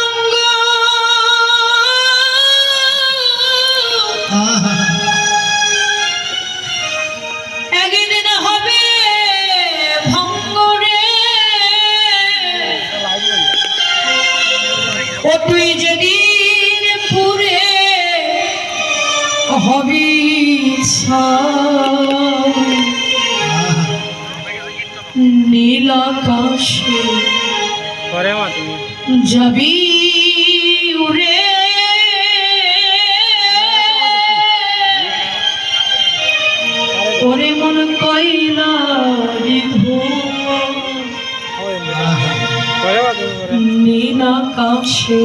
অঙ্গ। একদিন হবে ভঙ্গরে ও তুই যেদিন পুরে হবি নীল আকাশে যাবি উড়ে ওরে মন কইলা নীল আকাশে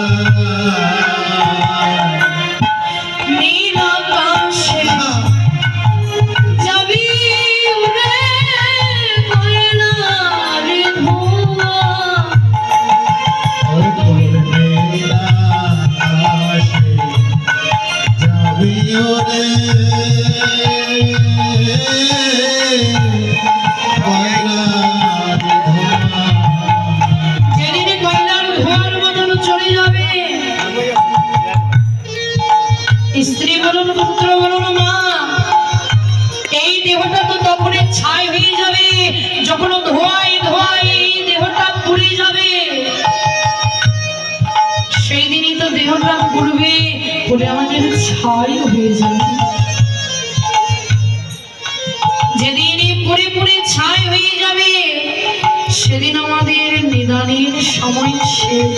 স্ত্রী এই দেহটা তো তখনই ছাই হয়ে যাবে যখন ধোয়ায় ধোয়ায় দেহটা পুড়ে যাবে সেই দিনই তো দেহটা পুড়বে পুড়ে আমাদের ছাই হয়ে যাবে। যেদিনই পুড়ে পুড়ে ছাই হয়ে যাবে, সেদিন আমাদের নিদানের সময় শেষ।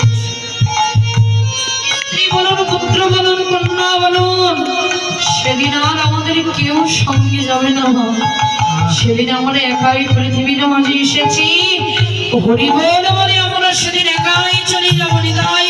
বলুন পুত্র বলুন, কন্যা বলুন, সেদিন আর আমাদের কেউ সঙ্গে যাবে না। সেদিন আমরা একাই পৃথিবীর মাঝে এসেছি। হরি বল আমরা সেদিন একাই চলে যাব বল